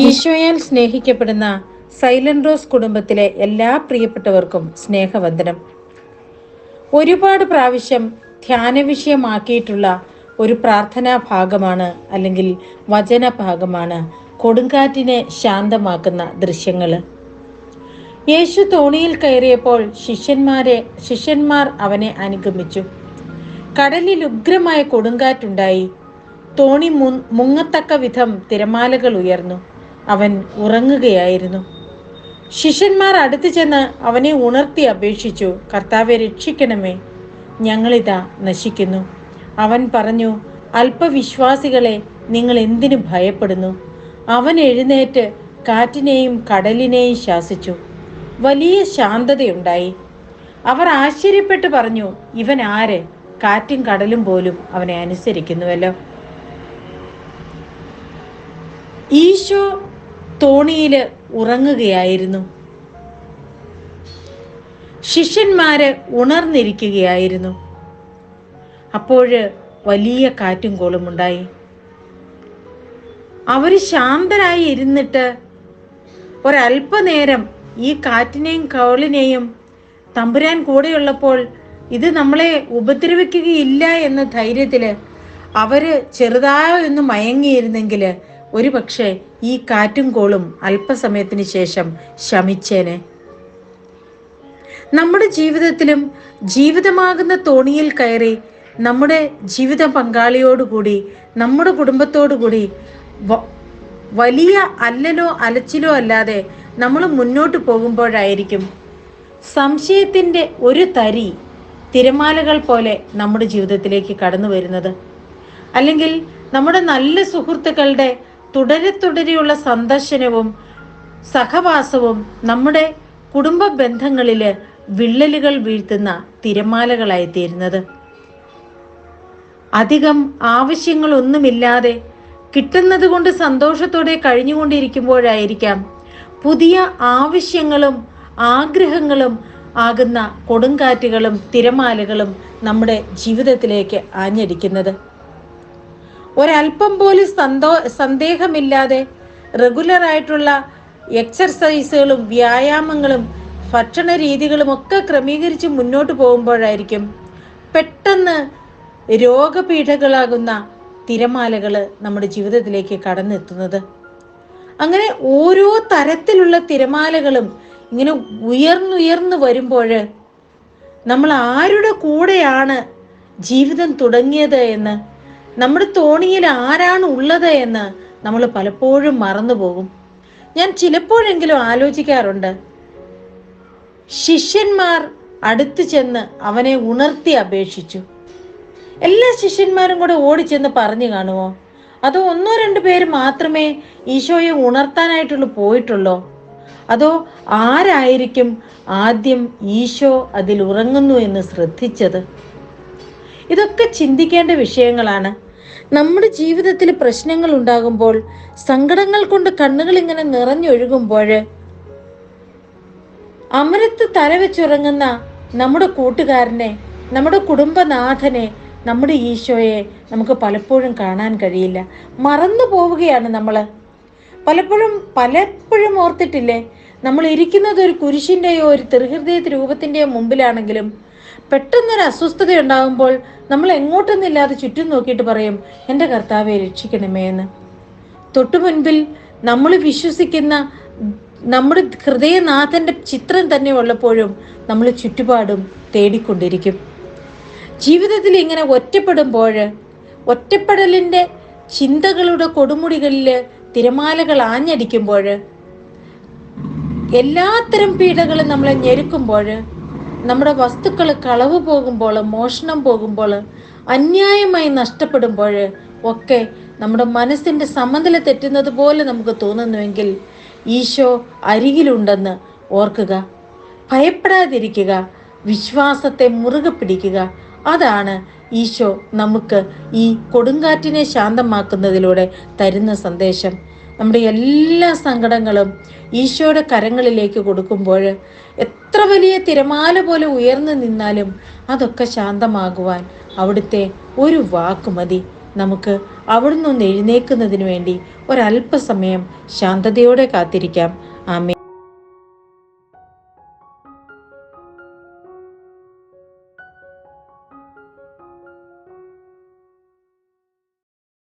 ഈശോയാൽ സ്നേഹിക്കപ്പെടുന്ന silent rose കുടുംബത്തിലെ എല്ലാ പ്രിയപ്പെട്ടവർക്കും സ്നേഹവന്ദനം. ഒരുപാട് പ്രാവശ്യം ധ്യാന വിഷയമാക്കിയിട്ടുള്ള ഒരു പ്രാർത്ഥനാ ഭാഗമാണ് അല്ലെങ്കിൽ വചന ഭാഗമാണ് കൊടുങ്കാറ്റിനെ ശാന്തമാക്കുന്ന ദൃശ്യങ്ങൾ യേശു തോണിയിൽ കയറിയപ്പോൾ ശിഷ്യന്മാരെ ശിഷ്യന്മാർ അവനെ അനുഗമിച്ചു. കടലിൽ ഉഗ്രമായ കൊടുങ്കാറ്റുണ്ടായി. തോണി മുങ്ങത്തക്ക വിധം തിരമാലകൾ ഉയർന്നു. അവൻ ഉറങ്ങുകയായിരുന്നു. ശിഷ്യന്മാർ അടുത്തു ചെന്ന് അവനെ ഉണർത്തി അപേക്ഷിച്ചു കർത്താവെ രക്ഷിക്കണമേ. ഞങ്ങളിതാ നശിക്കുന്നു. അവൻ പറഞ്ഞു അല്പവിശ്വാസികളെ നിങ്ങൾ എന്തിനു ഭയപ്പെടുന്നു? അവൻ എഴുന്നേറ്റ് കാറ്റിനെയും കടലിനെയും ശാസിച്ചു. വലിയ ശാന്തതയുണ്ടായി. അവർ ആശ്ചര്യപ്പെട്ട് പറഞ്ഞു ഇവൻ ആര്? കാറ്റും കടലും പോലും അവനെ അനുസരിക്കുന്നുവല്ലോ. ഈശോ തോണിയിൽ ഉറങ്ങുകയായിരുന്നു. ശിഷ്യന്മാര് ഉണർന്നിരിക്കുകയായിരുന്നു. അപ്പോഴ് വലിയ കാറ്റും കോളും ഉണ്ടായി. അവർ ശാന്തരായി ഇരുന്നിട്ട് ഒരല്പനേരം ഈ കാറ്റിനെയും കോളിനെയും തമ്പുരാൻ കൂടെയുള്ളപ്പോൾ ഇത് നമ്മളെ ഉപദ്രവിക്കുകയില്ല എന്ന ധൈര്യത്തിൽ അവർ ചെറുതായി ഒന്ന് മയങ്ങിയിരുന്നെങ്കിൽ ഒരു പക്ഷേ ഈ കാറ്റും കോളും അല്പസമയത്തിന് ശേഷം ശമിച്ചേനെ. നമ്മുടെ ജീവിതത്തിലും ജീവിതമാകുന്ന തോണിയിൽ കയറി നമ്മുടെ ജീവിത പങ്കാളിയോടുകൂടി നമ്മുടെ കുടുംബത്തോടുകൂടി വലിയ അല്ലലോ അലച്ചിലോ അല്ലാതെ നമ്മൾ മുന്നോട്ട് പോകുമ്പോഴായിരിക്കും സംശയത്തിന്റെ ഒരു തരി തിരമാലകൾ പോലെ നമ്മുടെ ജീവിതത്തിലേക്ക് കടന്നു വരുന്നത് അല്ലെങ്കിൽ നമ്മുടെ നല്ല സുഹൃത്തുക്കളുടെ തുടരെ തുടരെയുള്ള സന്ദർശനവും സഹവാസവും നമ്മുടെ കുടുംബ ബന്ധങ്ങളിൽ വിള്ളലുകൾ വീഴ്ത്തുന്ന തിരമാലകളായി തീരുന്നത്. അധികം ആവശ്യങ്ങളൊന്നുമില്ലാതെ കിട്ടുന്നത് കൊണ്ട് സന്തോഷത്തോടെ കഴിഞ്ഞുകൊണ്ടിരിക്കുമ്പോഴായിരിക്കാം പുതിയ ആവശ്യങ്ങളും ആഗ്രഹങ്ങളും ആകുന്ന കൊടുങ്കാറ്റുകളും തിരമാലകളും നമ്മുടെ ജീവിതത്തിലേക്ക് ആഞ്ഞടിക്കുന്നത്. ഒരല്പം പോലും സന്തോ സന്ദേഹമില്ലാതെ റെഗുലർ ആയിട്ടുള്ള എക്സർസൈസുകളും വ്യായാമങ്ങളും ഭക്ഷണ രീതികളും ഒക്കെ ക്രമീകരിച്ച് മുന്നോട്ട് പോകുമ്പോഴായിരിക്കും പെട്ടെന്ന് രോഗപീഠകളാകുന്ന തിരമാലകൾ നമ്മുടെ ജീവിതത്തിലേക്ക് കടന്നെത്തുന്നത്. അങ്ങനെ ഓരോ തരത്തിലുള്ള തിരമാലകളും ഇങ്ങനെ ഉയർന്നുയർന്നു വരുമ്പോൾ നമ്മൾ ആരുടെ കൂടെയാണ് ജീവിതം തുടങ്ങിയത് എന്ന് നമ്മുടെ തോണിയിൽ ആരാണ് ഉള്ളത് എന്ന് നമ്മൾ പലപ്പോഴും മറന്നു പോകും. ഞാൻ ചിലപ്പോഴെങ്കിലും ആലോചിക്കാറുണ്ട്. ശിഷ്യന്മാർ അടുത്തു ചെന്ന് അവനെ ഉണർത്തി അപേക്ഷിച്ചു. എല്ലാ ശിഷ്യന്മാരും കൂടെ ഓടിച്ചെന്ന് പറഞ്ഞു കാണുമോ? അതോ ഒന്നോ രണ്ടു പേര് മാത്രമേ ഈശോയെ ഉണർത്താനായിട്ടുള്ള പോയിട്ടുള്ളോ? അതോ ആരായിരിക്കും ആദ്യം ഈശോ അതിൽ ഉറങ്ങുന്നു എന്ന് ശ്രദ്ധിച്ചത്? ഇതൊക്കെ ചിന്തിക്കേണ്ട വിഷയങ്ങളാണ്. നമ്മുടെ ജീവിതത്തിൽ പ്രശ്നങ്ങൾ ഉണ്ടാകുമ്പോൾ സങ്കടങ്ങൾ കൊണ്ട് കണ്ണുകൾ ഇങ്ങനെ നിറഞ്ഞൊഴുകുമ്പോൾ അമരത്ത് തലവെച്ചുറങ്ങുന്ന നമ്മുടെ കൂട്ടുകാരനെ നമ്മുടെ കുടുംബനാഥനെ നമ്മുടെ ഈശോയെ നമുക്ക് പലപ്പോഴും കാണാൻ കഴിയില്ല. മറന്നു പോവുകയാണ് നമ്മൾ പലപ്പോഴും പലപ്പോഴും ഓർത്തിട്ടില്ലേ? നമ്മൾ ഇരിക്കുന്നത് ഒരു കുരിശിന്റെയോ ഒരു തിരുഹൃദയ രൂപത്തിന്റെയോ മുമ്പിലാണെങ്കിലും പെട്ടെന്നൊരു അസ്വസ്ഥത ഉണ്ടാകുമ്പോൾ നമ്മൾ എങ്ങോട്ടൊന്നില്ലാതെ ചുറ്റും നോക്കിയിട്ട് പറയും എന്റെ കർത്താവെ രക്ഷിക്കണമേ എന്ന്. തൊട്ടു മുൻപിൽ നമ്മൾ വിശ്വസിക്കുന്ന നമ്മുടെ ഹൃദയനാഥന്റെ ചിത്രം തന്നെ ഉള്ളപ്പോഴും നമ്മൾ ചുറ്റുപാടും തേടിക്കൊണ്ടിരിക്കും. ജീവിതത്തിൽ ഇങ്ങനെ ഒറ്റപ്പെടുമ്പോൾ ഒറ്റപ്പെടലിന്റെ ചിന്തകളുടെ കൊടുമുടികളിൽ തിരമാലകൾ ആഞ്ഞടിക്കുമ്പോൾ എല്ലാത്തരം പീഡകളും നമ്മളെ ഞെരുക്കുമ്പോൾ നമ്മുടെ വസ്തുക്കൾ കളവ് പോകുമ്പോൾ മോഷണം പോകുമ്പോൾ അന്യായമായി നഷ്ടപ്പെടുമ്പോൾ ഒക്കെ നമ്മുടെ മനസ്സിന്റെ സമനില തെറ്റുന്നത് പോലെ നമുക്ക് തോന്നുന്നുവെങ്കിൽ ഈശോ അരികിലുണ്ടെന്ന് ഓർക്കുക. ഭയപ്പെടാതിരിക്കുക. വിശ്വാസത്തെ മുറുകെ പിടിക്കുക. അതാണ് ഈശോ നമുക്ക് ഈ കൊടുങ്കാറ്റിനെ ശാന്തമാക്കുന്നതിലൂടെ തരുന്ന സന്ദേശം. നമ്മുടെ എല്ലാ സങ്കടങ്ങളും ഈശോയുടെ കരങ്ങളിലേക്ക് കൊടുക്കുമ്പോൾ എത്ര വലിയ തിരമാല പോലെ ഉയർന്നു നിന്നാലും അതൊക്കെ ശാന്തമാകുവാൻ അവിടുത്തെ ഒരു വാക്ക് മതി. നമുക്ക് അവിടുന്ന് ഒന്ന് എഴുന്നേൽക്കുന്നതിന് വേണ്ടി ഒരല്പസമയം ശാന്തതയോടെ കാത്തിരിക്കാം. ആമേ